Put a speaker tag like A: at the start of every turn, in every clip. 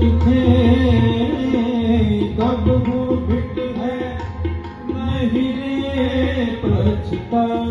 A: ਕਿਥੇ ਕਬ ਹੋ ਫਿਟ ਹੈ ਨਹੀਂ ਰੇ ਪਛਤਾਉ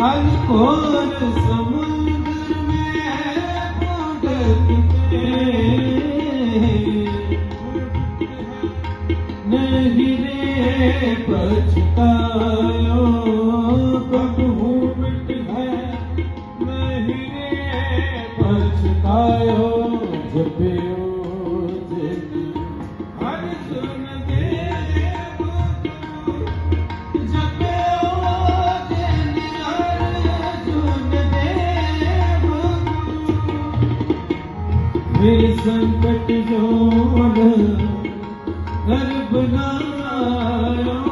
A: ਹਲ ਕੋਰ संकट जोड़ घर बनायो Oh,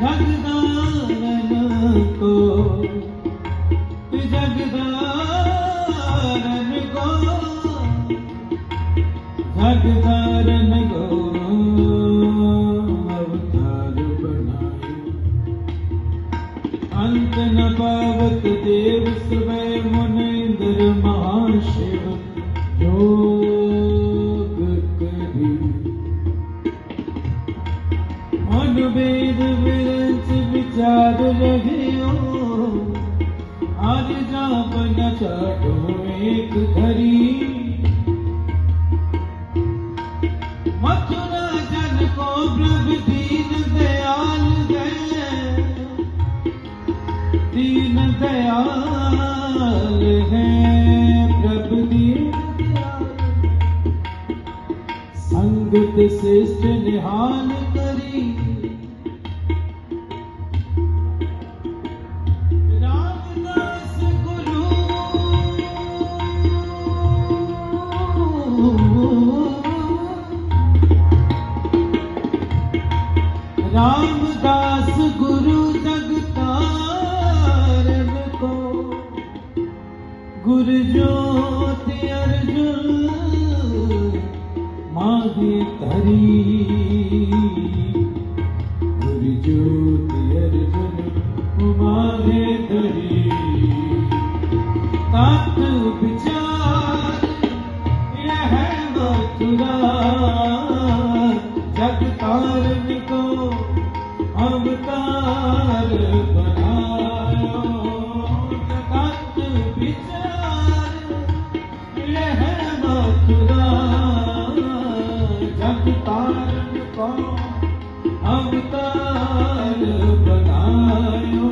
A: जगदारन को जगदारन को जगदारन को अवतार बनाए अंत न पावत देव समय मुनिंद्र महाशिव योग आज जाप न चाटो एक धरी मथुरा जन को प्रभु दीन दयाल गए दीन दयाल है प्रभु दीन संगत श्रेष्ठ निहाल करी। ਰਾਮਦਾਸ ਗੁਰੂ ਜਗਤਾਰਨ ਕੋ। ਗੁਰ ਜੋਤ ਅਰਜਨ ਮਾਗੇ ਧਰੀ। ਗੁਰ ਜੋਤ ਅਰਜਨ ਮਾਗੇ ਧਰੀ। ਤਤ जग तारन को अवतार बनायो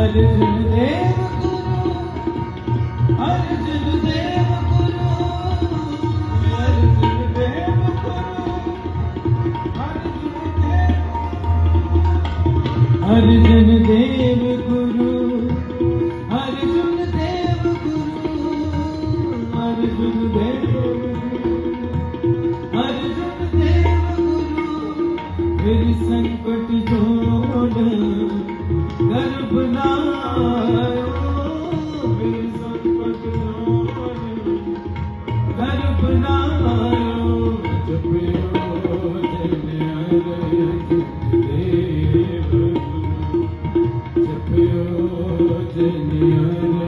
A: ਅਰਜਨ ਜਨ ਦੇਵ ਗੁਰੂ। ਜਨ